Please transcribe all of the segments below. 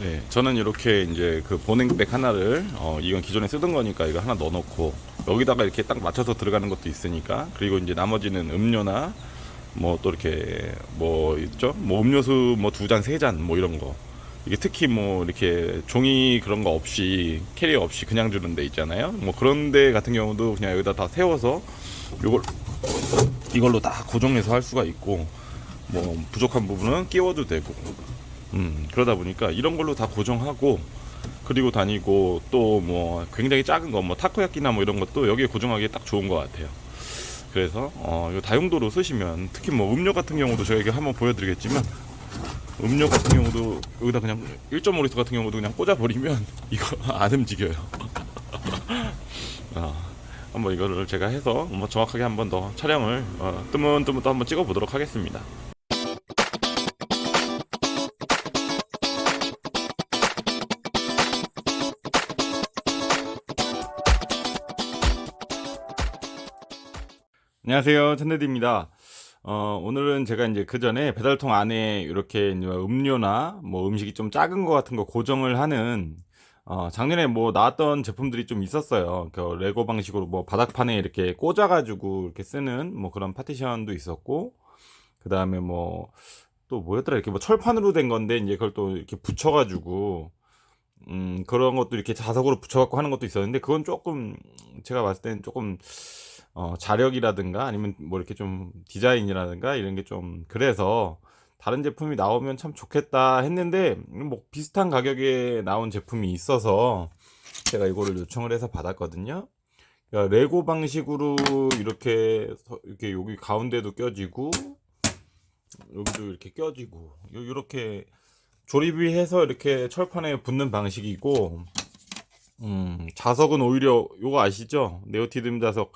네, 저는 이렇게 이제 그 보냉백 하나를 어 이건 기존에 쓰던 거니까 이거 하나 넣어놓고 여기다가 이렇게 딱 맞춰서 들어가는 것도 있으니까 그리고 이제 나머지는 음료나 뭐 또 이렇게 뭐 있죠? 뭐 음료수 뭐 두 잔 세 잔 뭐 이런 거 이게 특히 뭐 이렇게 종이 그런 거 없이 캐리어 없이 그냥 주는 데 있잖아요. 뭐 그런 데 같은 경우도 그냥 여기다 다 세워서 요걸 이걸로 다 고정해서 할 수가 있고 뭐 부족한 부분은 끼워도 되고 음 그러다 보니까 이런 걸로 다 고정하고 그리고 다니고 또 뭐 굉장히 작은 거 뭐 타코야끼나 뭐 이런 것도 여기에 고정하기 딱 좋은 것 같아요. 그래서 어 이거 다용도로 쓰시면 특히 뭐 음료 같은 경우도 저에게 한번 보여드리겠지만 음료 같은 경우도 여기다 그냥 1.5리터 같은 경우도 그냥 꽂아버리면 이거 안 움직여요. 어, 한번 이거를 제가 해서 뭐 정확하게 한번 더 촬영을 어, 뜨문뜨문 또 한번 찍어보도록 하겠습니다. 안녕하세요, 천대디입니다. 어, 오늘은 제가 이제 그 전에 배달통 안에 이렇게 음료나 뭐 음식이 좀 작은 거 같은 거 고정을 하는 어, 작년에 뭐 나왔던 제품들이 좀 있었어요. 그 레고 방식으로 뭐 바닥판에 이렇게 꽂아가지고 이렇게 쓰는 뭐 그런 파티션도 있었고, 그 다음에 뭐 또 뭐였더라 이렇게 뭐 철판으로 된 건데 이제 그걸 또 이렇게 붙여가지고 음 그런 것도 이렇게 자석으로 붙여갖고 하는 것도 있었는데 그건 조금 제가 봤을 때는 조금 어, 자력이라든가 아니면 뭐 이렇게 좀 디자인이라든가 이런 게 좀 그래서 다른 제품이 나오면 참 좋겠다 했는데 뭐 비슷한 가격에 나온 제품이 있어서 제가 이거를 요청을 해서 받았거든요. 그러니까 레고 방식으로 이렇게 서- 이렇게 여기 가운데도 껴지고 여기도 이렇게 껴지고 요- 요렇게 조립이 해서 이렇게 철판에 붙는 방식이고 음, 자석은 오히려 요거 아시죠? 네오티즘 자석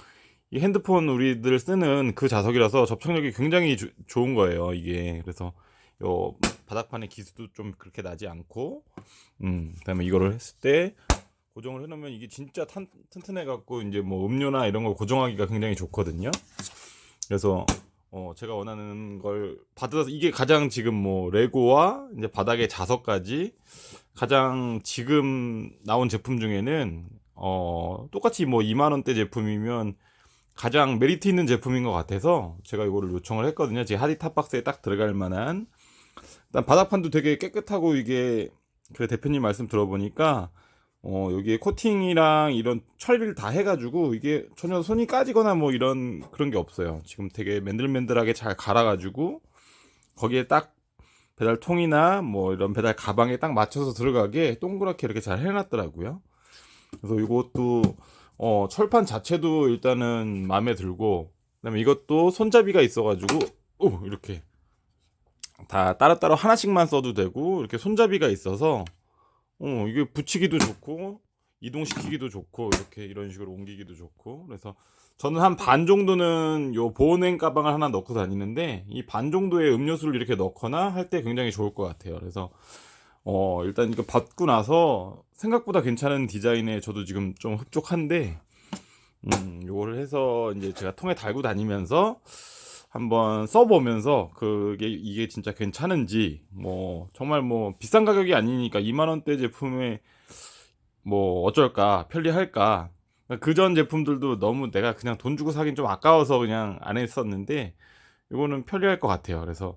이 핸드폰 우리들 쓰는 그 자석이라서 접착력이 굉장히 주- 좋은 거예요 이게. 그래서 요 바닥판의 기스도 좀 그렇게 나지 않고 음 그다음에 이거를 했을 때 고정을 해놓으면 이게 진짜 탄, 튼튼해 갖고 이제 뭐 음료나 이런 걸 고정하기가 굉장히 좋거든요. 그래서 어 제가 원하는 걸 받아서 이게 가장 지금 뭐 레고와 이제 바닥의 자석까지 가장 지금 나온 제품 중에는 어 똑같이 뭐 2만 원대 제품이면 가장 메리트 있는 제품인 것 같아서 제가 이거를 요청을 했거든요. 제 하디 탑박스에 딱 들어갈 만한. 일단 바닥판도 되게 깨끗하고 이게 그 대표님 말씀 들어보니까 어 여기에 코팅이랑 이런 처리를 다 해가지고 이게 전혀 손이 까지거나 뭐 이런 그런 게 없어요. 지금 되게 맨들맨들하게 잘 갈아가지고 거기에 딱 배달 통이나 뭐 이런 배달 가방에 딱 맞춰서 들어가게 동그랗게 이렇게 잘 해놨더라고요. 그래서 이것도 어, 철판 자체도 일단은 마음에 들고, 그다음에 이것도 손잡이가 있어가지고, 오, 이렇게. 다 따로따로 하나씩만 써도 되고, 이렇게 손잡이가 있어서, 어, 이게 붙이기도 좋고, 이동시키기도 좋고, 이렇게 이런 식으로 옮기기도 좋고, 그래서 저는 한 반 정도는 요 보냉 가방을 하나 넣고 다니는데, 이 반 정도의 음료수를 이렇게 넣거나 할 때 굉장히 좋을 것 같아요. 그래서, 어, 일단 이거 받고 나서 생각보다 괜찮은 디자인에 저도 지금 좀 흡족한데, 음, 요거를 해서 이제 제가 통에 달고 다니면서 한번 써보면서 그게 이게 진짜 괜찮은지, 뭐, 정말 뭐 비싼 가격이 아니니까 2만 원대 제품에 뭐 어쩔까, 편리할까. 그 전 제품들도 너무 내가 그냥 돈 주고 사긴 좀 아까워서 그냥 안 했었는데, 이거는 편리할 것 같아요. 그래서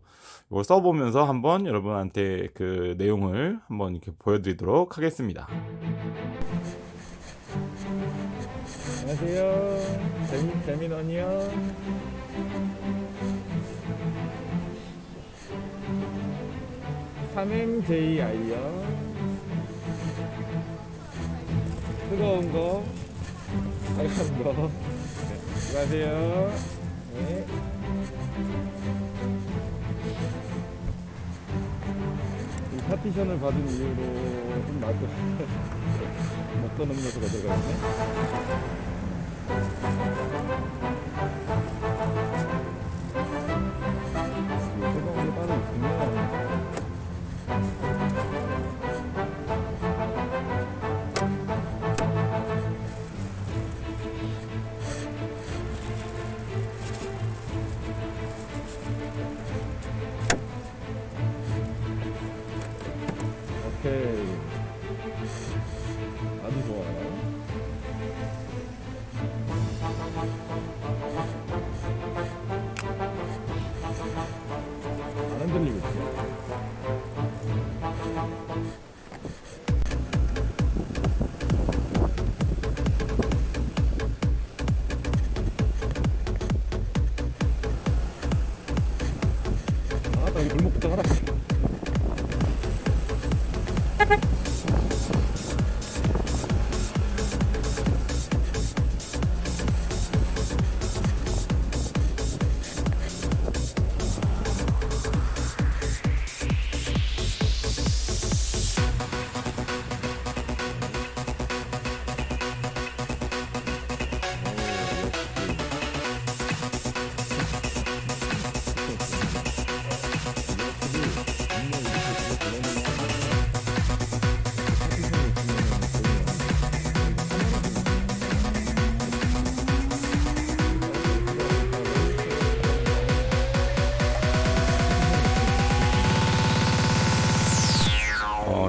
이걸 써보면서 한번 여러분한테 그 내용을 한번 이렇게 보여드리도록 하겠습니다. 안녕하세요. 재민, 재민원이요. 삼MJI요. 뜨거운 거, 빨간 거. 네, 안녕하세요. 네. 이 파티션을 받은 이후로 좀 나도 먹던 음료수가 들어가 있네. 안 흔들리고 있어. 아, 나 여기 골목부터 하라.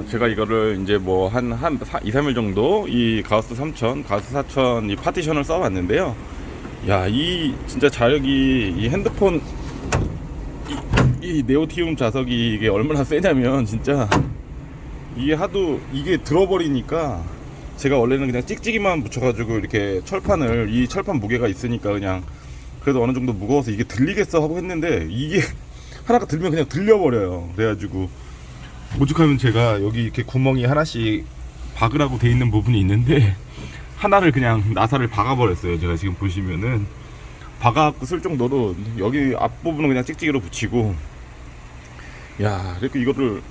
제가 이거를 이제 뭐 한 한 2, 3일 정도 이 가우스 3000, 가우스 4000 이 파티션을 써봤는데요. 야, 이 진짜 자력이 이 핸드폰 이, 이 네오티움 자석이 이게 얼마나 세냐면 진짜 이게 하도 이게 들어버리니까 제가 원래는 그냥 찍찍이만 붙여가지고 이렇게 철판을 이 철판 무게가 있으니까 그냥 그래도 어느 정도 무거워서 이게 들리겠어 하고 했는데 이게 하나가 들면 그냥 들려버려요. 그래가지고 오죽하면 제가 여기 이렇게 구멍이 하나씩 박으라고 돼 있는 부분이 있는데 하나를 그냥 나사를 박아버렸어요. 제가 지금 보시면은 박아갖고 쓸 정도로 여기 앞부분은 그냥 찍찍이로 붙이고 야 그리고 이거를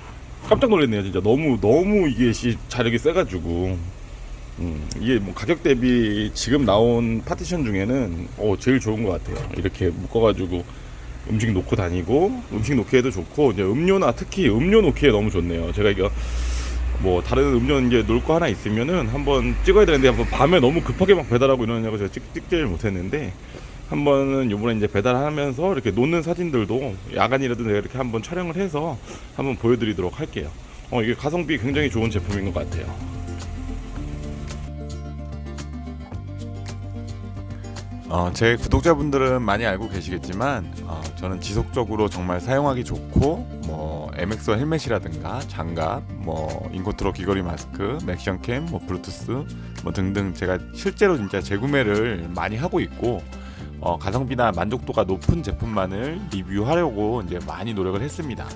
깜짝 놀랐네요. 진짜 너무 너무 이게 시 자력이 세가지고 음, 이게 뭐 가격 대비 지금 나온 파티션 중에는 어, 제일 좋은 것 같아요. 이렇게 묶어가지고 음식 놓고 다니고 음식 놓기에도 좋고 이제 음료나 특히 음료 놓기에 너무 좋네요. 제가 이거 뭐 다른 음료 이제 놓을 거 하나 있으면은 한번 찍어야 되는데 한번 밤에 너무 급하게 막 배달하고 이러냐고 제가 찍, 찍지를 못했는데 한번은 요번에 이제 배달하면서 이렇게 놓는 사진들도 야간이라도 내가 이렇게 한번 촬영을 해서 한번 보여드리도록 할게요. 어 이게 가성비 굉장히 좋은 제품인 것 같아요. 어, 제 구독자분들은 많이 알고 계시겠지만 어, 저는 지속적으로 정말 사용하기 좋고 뭐 MX 헬멧이라든가 장갑, 뭐 인코트로 귀걸이 마스크, 맥션캠, 뭐 블루투스 뭐 등등 제가 실제로 진짜 재구매를 많이 하고 있고 어, 가성비나 만족도가 높은 제품만을 리뷰하려고 이제 많이 노력을 했습니다.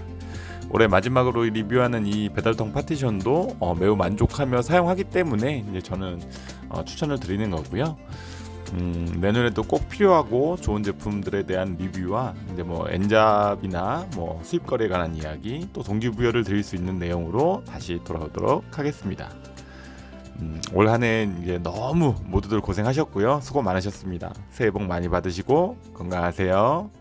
올해 마지막으로 리뷰하는 이 배달통 파티션도 어, 매우 만족하며 사용하기 때문에 이제 저는 어, 추천을 드리는 거고요. 음, 내년에도 꼭 필요하고 좋은 제품들에 대한 리뷰와 이제 뭐 엔잡이나 뭐 수입 거래에 관한 이야기 또 동기부여를 드릴 수 있는 내용으로 다시 돌아오도록 하겠습니다. 음, 올 한해 이제 너무 모두들 고생하셨고요. 수고 많으셨습니다. 새해 복 많이 받으시고 건강하세요.